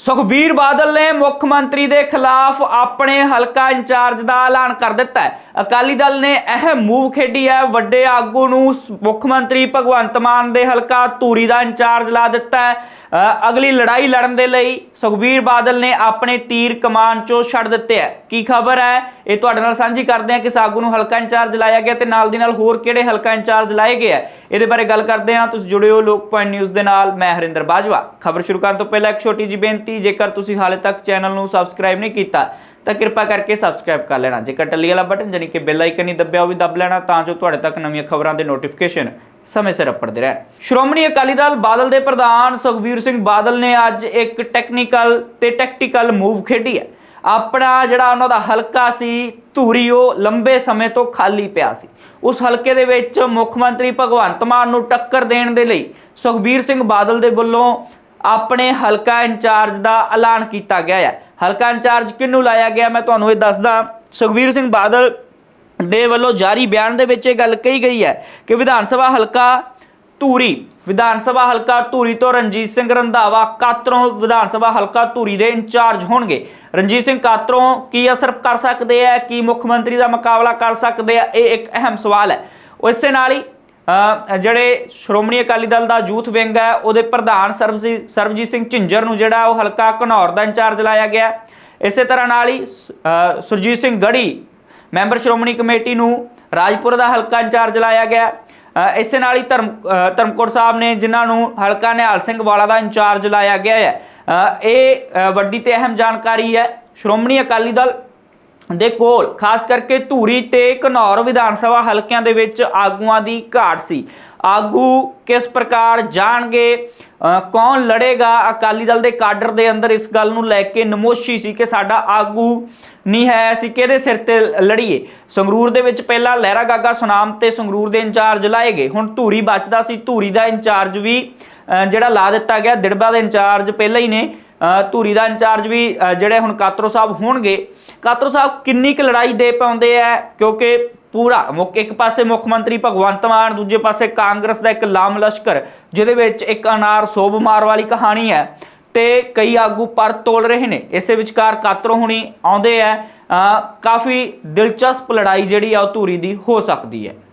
ਸੁਖਬੀਰ ਬਾਦਲ ਨੇ ਮੁੱਖ ਮੰਤਰੀ ਦੇ ਖਿਲਾਫ ਆਪਣੇ ਹਲਕਾ ਇੰਚਾਰਜ ਦਾ ਐਲਾਨ ਕਰ ਦਿੱਤਾ ਹੈ। ਅਕਾਲੀ ਦਲ ਨੇ ਇਹ ਮੂਵ ਖੇਡੀ ਹੈ। ਵੱਡੇ ਆਗੂ ਨੂੰ ਮੁੱਖ ਮੰਤਰੀ ਭਗਵੰਤ ਮਾਨ ਦੇ ਹਲਕਾ ਧੂਰੀ ਦਾ ਇੰਚਾਰਜ ਲਾ ਦਿੱਤਾ ਹੈ। ਅਗਲੀ ਲੜਾਈ ਲੜਨ ਦੇ ਲਈ ਸੁਖਬੀਰ ਬਾਦਲ ਨੇ ਆਪਣੇ ਤੀਰ ਕਮਾਨ ਚੋਂ ਛੱਡ ਦਿੱਤੇ ਹੈ। ਕੀ ਖਬਰ ਹੈ? ਇਹ ਤੁਹਾਡੇ ਨਾਲ ਸਾਂਝੀ ਕਰਦੇ ਹਾਂ ਕਿਸ ਆਗੂ ਨੂੰ ਹਲਕਾ ਇੰਚਾਰਜ ਲਾਇਆ ਗਿਆ ਤੇ ਨਾਲ ਦੀ ਨਾਲ ਹੋਰ ਕਿਹੜੇ ਹਲਕਾ ਇੰਚਾਰਜ ਲਾਏ ਗਏ ਹੈ ਇਹਦੇ ਬਾਰੇ ਗੱਲ ਕਰਦੇ ਹਾਂ। ਤੁਸੀਂ ਜੁੜੇ ਹੋ ਲੋਕ ਪੁਆਇੰਟ ਨਿਊਜ਼ ਦੇ ਨਾਲ। ਮੈਂ ਹਰਿੰਦਰ ਬਾਜਵਾ। ਖਬਰ ਸ਼ੁਰੂ ਕਰਨ ਤੋਂ ਪਹਿਲਾਂ ਇੱਕ ਛੋਟੀ ਜਿਹੀ ਬੇਨਤੀ, ਜੇਕਰ ਤੁਸੀਂ ਹਾਲੇ ਤੱਕ ਚੈਨਲ ਨੂੰ ਸਬਸਕ੍ਰਾਈਬ ਨਹੀਂ ਕੀਤਾ, ਤਾਂ ਕਿਰਪਾ ਕਰਕੇ ਸਬਸਕ੍ਰਾਈਬ ਕਰ ਲੈਣਾ। ਜੇਕਰ ਟੱਲੀ ਵਾਲਾ ਬਟਨ ਜਾਨੀ ਕਿ ਬੈਲ ਆਈਕਨ ਨਹੀਂ ਦੱਬਿਆ ਉਹ ਵੀ ਦੱਬ ਲੈਣਾ, ਤਾਂ ਜੋ ਤੁਹਾਡੇ ਤੱਕ ਨਵੀਆਂ ਖਬਰਾਂ ਦੇ ਨੋਟੀਫਿਕੇਸ਼ਨ ਸਮੇਂ ਸਿਰ ਅੱਪੜਦੇ ਰਹਿਣ। ਸ਼੍ਰੋਮਣੀ ਅਕਾਲੀ ਦਲ ਬਾਦਲ ਦੇ ਪ੍ਰਧਾਨ ਸੁਖਬੀਰ ਸਿੰਘ ਬਾਦਲ ਨੇ ਅੱਜ ਇੱਕ ਟੈਕਨੀਕਲ ਤੇ ਟੈਕਟੀਕਲ ਮੂਵ ਖੇਡੀ ਹੈ। ਆਪਣਾ ਜਿਹੜਾ ਉਹਨਾਂ ਦਾ ਹਲਕਾ ਸੀ, ਧੂਰੀ ਉਹ ਲੰਬੇ ਸਮੇਂ ਤੋਂ ਖਾਲੀ ਪਿਆ ਸੀ। ਉਸ ਹਲਕੇ ਦੇ ਵਿੱਚ ਮੁੱਖ ਮੰਤਰੀ ਭਗਵੰਤ ਮਾਨ ਨੂੰ ਟੱਕਰ ਦੇਣ ਦੇ ਲਈ ਸੁਖਬੀਰ ਸਿੰਘ ਬਾਦਲ ਦੇ ਵੱਲੋਂ ਆਪਣੇ ਹਲਕਾ ਇੰਚਾਰਜ ਦਾ ਐਲਾਨ ਕੀਤਾ ਗਿਆ ਹੈ। ਹਲਕਾ ਇੰਚਾਰਜ ਕਿਹਨੂੰ ਲਾਇਆ ਗਿਆ ਮੈਂ ਤੁਹਾਨੂੰ ਇਹ ਦੱਸਦਾ। ਸੁਖਬੀਰ ਸਿੰਘ ਬਾਦਲ ਦੇ ਵੱਲੋਂ ਜਾਰੀ ਬਿਆਨ ਦੇ ਵਿੱਚ ਇਹ ਗੱਲ ਕਹੀ ਗਈ ਹੈ ਕਿ ਵਿਧਾਨ ਸਭਾ ਹਲਕਾ ਧੂਰੀ। ਵਿਧਾਨ ਸਭਾ ਹਲਕਾ ਧੂਰੀ ਤੋਂ ਰਣਜੀਤ ਸਿੰਘ ਰੰਧਾਵਾ ਕਾਤਰੋਂ ਵਿਧਾਨ ਸਭਾ ਹਲਕਾ ਧੂਰੀ ਦੇ ਇੰਚਾਰਜ ਹੋਣਗੇ। ਰਣਜੀਤ ਸਿੰਘ ਕਾਤਰੋਂ ਕੀ ਅਸਰ ਕਰ ਸਕਦੇ ਆ? ਕੀ ਮੁੱਖ ਮੰਤਰੀ ਦਾ ਮੁਕਾਬਲਾ ਕਰ ਸਕਦੇ ਆ? ਇਹ ਇੱਕ ਅਹਿਮ ਸਵਾਲ ਹੈ। ਉਸੇ ਨਾਲ ਹੀ ਜਿਹੜੇ ਸ਼੍ਰੋਮਣੀ ਅਕਾਲੀ ਦਲ ਦਾ ਯੂਥ ਵਿੰਗ ਹੈ, ਉਹਦੇ ਪ੍ਰਧਾਨ ਸਰਬਜੀਤ ਸਰਬਜੀਤ ਸਿੰਘ ਝਿੰਜਰ ਨੂੰ ਜਿਹੜਾ ਉਹ ਹਲਕਾ ਘਨੌਰ ਦਾ ਇੰਚਾਰਜ ਲਾਇਆ ਗਿਆ। ਇਸੇ ਤਰ੍ਹਾਂ ਨਾਲ ਹੀ ਸੁਰਜੀਤ ਸਿੰਘ ਗੜੀ, ਮੈਂਬਰ ਸ਼੍ਰੋਮਣੀ ਕਮੇਟੀ ਨੂੰ ਰਾਜਪੁਰ ਦਾ ਹਲਕਾ ਇੰਚਾਰਜ ਲਾਇਆ ਗਿਆ। ਇਸੇ ਨਾਲ ਹੀ ਧਰਮ ਅ, ਧਰਮਕੋਟ ਸਾਹਿਬ ਨੇ ਜਿਨ੍ਹਾਂ ਨੂੰ ਹਲਕਾ ਨਿਹਾਲ ਸਿੰਘ ਵਾਲਾ ਦਾ ਇੰਚਾਰਜ ਲਾਇਆ ਗਿਆ ਹੈ। ਅ, ਇਹ ਵੱਡੀ ਤੇ ਅਹਿਮ ਜਾਣਕਾਰੀ ਹੈ। ਸ਼੍ਰੋਮਣੀ ਅਕਾਲੀ ਦਲ ਦੇ ਕੋਲ, ਖਾਸ ਕਰਕੇ ਧੂਰੀ ਤੇ ਘਨੌਰ ਵਿਧਾਨ ਸਭਾ ਹਲਕਿਆਂ ਦੇ ਵਿੱਚ ਆਗੂਆਂ ਦੀ ਘਾਟ ਸੀ। ਆਗੂ ਕਿਸ ਪ੍ਰਕਾਰ ਜਾਣਗੇ? ਕੌਣ ਲੜੇਗਾ? ਅਕਾਲੀ ਦਲ ਦੇ ਕਾਡਰ ਦੇ ਅੰਦਰ ਇਸ ਗੱਲ ਨੂੰ ਲੈ ਕੇ ਨਮੋਸ਼ੀ ਸੀ ਕਿ ਸਾਡਾ ਆਗੂ ਨਹੀਂ ਹੈ, ਅਸੀਂ ਕਿਹਦੇ ਸਿਰ ਤੇ ਲੜੀਏ? ਸੰਗਰੂਰ ਦੇ ਵਿੱਚ ਪਹਿਲਾਂ ਲਹਿਰਾ ਗਾਗਾ ਸੁਨਾਮ ਤੇ ਸੰਗਰੂਰ ਦੇ ਇੰਚਾਰਜ ਲਾਏ ਗਏ। ਹੁਣ ਧੂਰੀ ਬਚਦਾ ਸੀ। ਧੂਰੀ ਦਾ ਇੰਚਾਰਜ ਵੀ ਜਿਹੜਾ ਲਾ ਦਿੱਤਾ ਗਿਆ, ਦਿੜਬਾ ਦੇ ਇੰਚਾਰਜ ਪਹਿਲਾਂ ਹੀ ਨੇ। ਧੂਰੀ ਦਾ ਇੰਚਾਰਜ ਵੀ ਜਿਹੜੇ ਹੁਣ ਕਾਤਰੋ ਸਾਹਿਬ ਹੋਣਗੇ, ਕਾਤਰੋ ਸਾਹਿਬ ਕਿੰਨੀ ਕੁ ਲੜਾਈ ਦੇ ਪਾਉਂਦੇ ਆ? ਕਿਉਂਕਿ ਪੂਰਾ ਮੁੱਖ, ਇੱਕ ਪਾਸੇ ਮੁੱਖ ਮੰਤਰੀ ਭਗਵੰਤ ਮਾਨ, ਦੂਜੇ ਪਾਸੇ ਕਾਂਗਰਸ ਦਾ ਇੱਕ ਲਾਮ ਲਸ਼ਕਰ, ਜਿਹਦੇ ਵਿੱਚ ਇੱਕ ਅਨਾਰ ਸੋਭ ਮਾਰ ਵਾਲੀ ਕਹਾਣੀ ਹੈ ਤੇ ਕਈ ਆਗੂ ਪਰ ਤੋਲ ਰਹੇ ਨੇ। ਇਸੇ ਵਿਚਕਾਰ ਕਾਤਰੋ ਹੁਣੀ ਆਉਂਦੇ ਆ। ਕਾਫੀ ਦਿਲਚਸਪ ਲੜਾਈ ਜਿਹੜੀ ਆ ਉਹ ਧੂਰੀ ਦੀ ਹੋ ਸਕਦੀ ਹੈ।